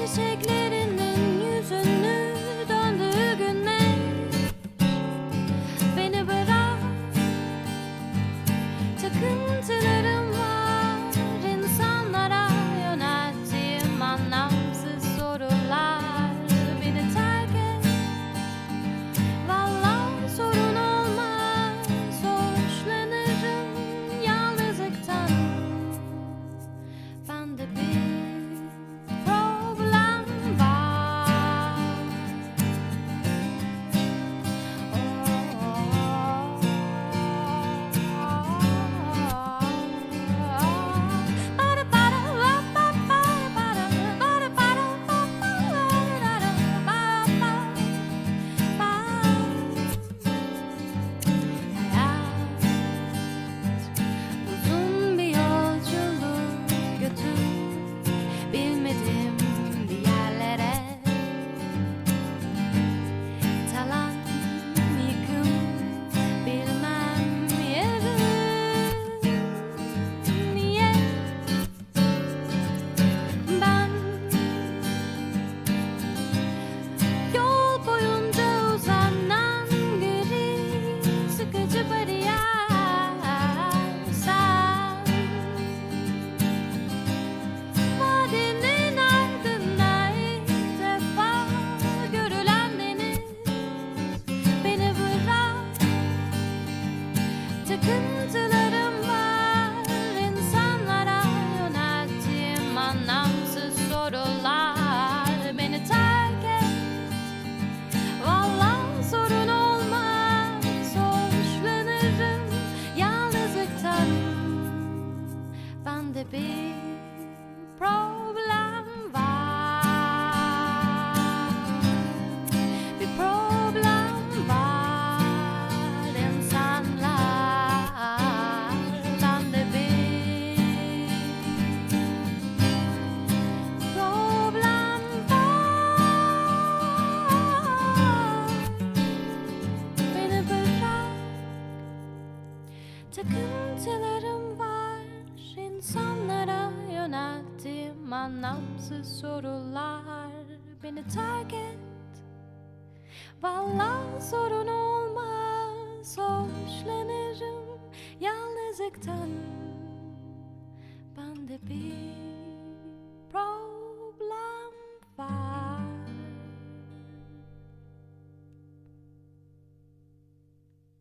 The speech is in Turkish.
to take çiçeklerin det blir problem var. Vi problem var en samlar landet Problem var. Beni bırak Takıntılarım var Onlara yönelttiğim anlamsız sorular. Beni terk et. Vallahi sorun olmaz. Hoşlanırım yalnızlıktan. Ben de bir